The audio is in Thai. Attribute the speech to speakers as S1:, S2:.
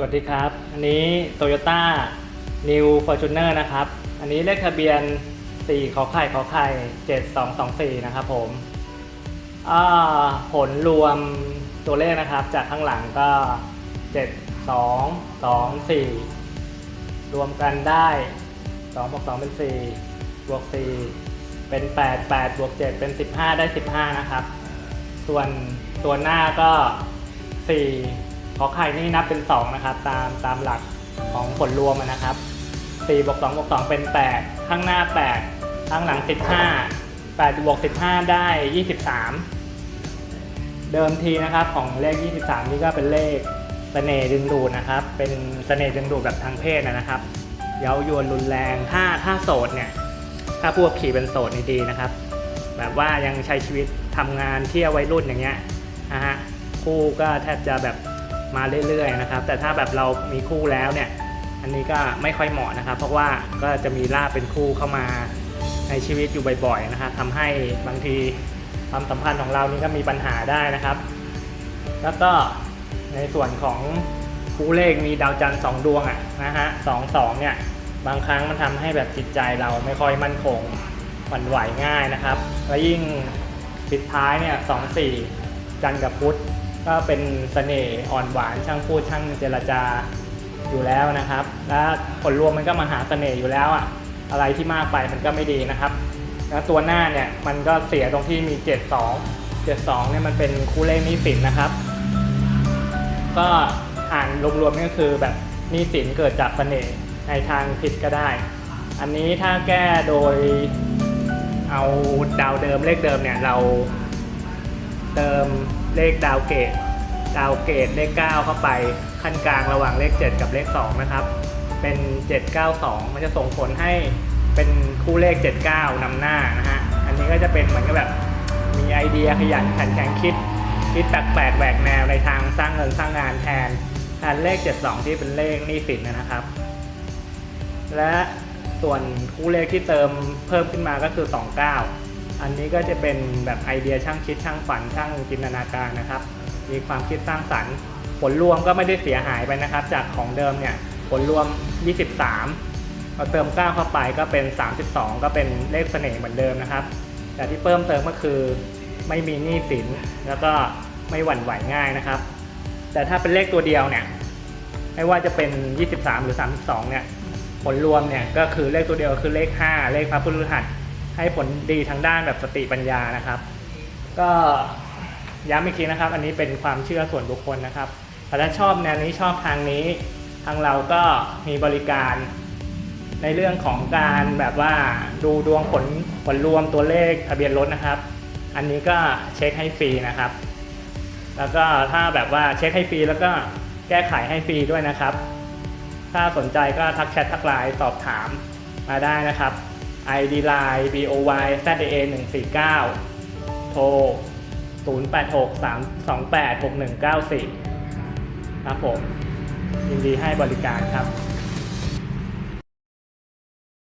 S1: สวัสดีครับ อันนี้ Toyota New Fortuner นะครับ อันนี้เลขทะเบียน 4 ขอไข่ขอไข่ 7224 นะครับผมอ่าผลรวมตัวเลขนะครับ จากข้างหลังก็ 7 2 2 4 รวมกันได้2บวก2เป็น 4 บวก 4 เป็น 8 8 บวก 7 เป็น 15 ได้ 15 นะครับ ส่วนตัวหน้าก็ 4 ขอไข่นี่นับเป็น 2 นะครับ ตามตามหลักของผลรวมนะครับ4บวก2บวก2เป็น 8 ข้างหน้า 8 ข้างหลัง 15 8บวก15 ได้ 23 เดิมทีนะครับของเลข 23 นี่ก็เป็นเลขเสน่ห์ดึงดูดนะครับ เป็นเสน่ห์ดึงดูดแบบทางเพศนะครับ เย้ายวนรุนแรง ถ้าถ้าโสดเนี่ย ถ้าผู้ขับขี่เป็นโสดนี่ดีนะครับ แบบว่ายังใช้ชีวิตทำงานเที่ยววัยรุ่นอย่างเงี้ยนะฮะคู่ก็แทบจะแบบ มาเรื่อยๆนะครับ แต่ถ้าแบบเรามีคู่แล้วเนี่ย อันนี้ก็ไม่ค่อยเหมาะนะครับ เพราะว่าก็จะมีล่าเป็นคู่เข้ามาในชีวิตอยู่บ่อยๆนะครับทำให้บางทีความสัมพันธ์ของเรานี่ก็มีปัญหาได้นะครับ แล้วก็ในส่วนของคู่เลขมีดาวจันทร์สองดวงอะนะฮะสองสองเนี่ยบางครั้งมันทำให้แบบจิตใจเราไม่ค่อยมั่นคงหวั่นไหวง่ายนะครับ และยิ่งปิดท้ายเนี่ยสองสี่จันทร์กับพุธ ก็เป็นเสน่ห์อ่อนหวานช่างพูดช่างเจรจาอยู่แล้วนะครับ และผลรวมมันก็มาหาเสน่ห์อยู่แล้วอะอะไรที่มากไปมันก็ไม่ดีนะครับแล้วตัวหน้าเนี่ยมันก็เสียตรงที่มี 72 72เนี่ยมันเป็นคู่เลขนี้สินนะครับ ก็อ่านรวมๆนี่ก็คือแบบนี้สินเกิดจากเสน่ห์ในทางผิดก็ได้ อันนี้ถ้าแก้โดยเอาดาวเดิมเลขเดิมเนี่ยเรา เติมเลขดาวเกตดาวเกตเลข 9 เข้าไปขั้นกลางระหว่างเลข 7 กับเลข 2 นะครับ เป็น 792 มันจะส่งผลให้เป็นคู่เลข 79นำหน้านะฮะ อันนี้ก็จะเป็นเหมือนกับแบบมีไอเดียขยันขันแข็งคิด คิดแปลกๆแหวกแนวในทางสร้างเงินสร้างงานแทนแทนเลข 72 ที่เป็นเลขหนี้สินนะครับ และส่วนคู่เลขที่เติมเพิ่มขึ้นมาก็คือ 29 อันนี้ก็จะเป็นแบบไอเดียช่างคิดช่างฝันช่างจินตนาการนะครับ มีความคิดสร้างสรรค์ ผลรวมก็ไม่ได้เสียหายไปนะครับ จากของเดิมเนี่ยผลรวม 23เราเติม9เข้าไปก็เป็น 32 ก็เป็นเลขเสน่ห์เหมือนเดิมนะครับ แต่ที่เพิ่มเติมก็คือไม่มีหนี้สินแล้วก็ไม่หวั่นไหวง่ายนะครับ แต่ถ้าเป็นเลขตัวเดียวเนี่ยไม่ว่าจะเป็น 23 หรือ 32 เนี่ยผลรวมเนี่ยก็คือเลขตัวเดียวคือเลข 5 เลขพระพฤหัส ให้ผลดีทางด้านแบบสติปัญญานะครับ ก็ย้ำอีกทีนะครับ อันนี้เป็นความเชื่อส่วนบุคคลนะครับแต่ถ้าชอบแนวนี้ชอบทางนี้ ทางเราก็มีบริการในเรื่องของการแบบว่าดูดวงผลผลรวมตัวเลขทะเบียนรถนะครับ อันนี้ก็เช็คให้ฟรีนะครับ แล้วก็ถ้าแบบว่าเช็คให้ฟรีแล้วก็แก้ไขให้ฟรีด้วยนะครับ ถ้าสนใจก็ทักแชททักไลน์สอบถามมาได้นะครับ ID line boy ZA 149 โทร 086 328 6194 ครับผม ยินดีให้บริการครับ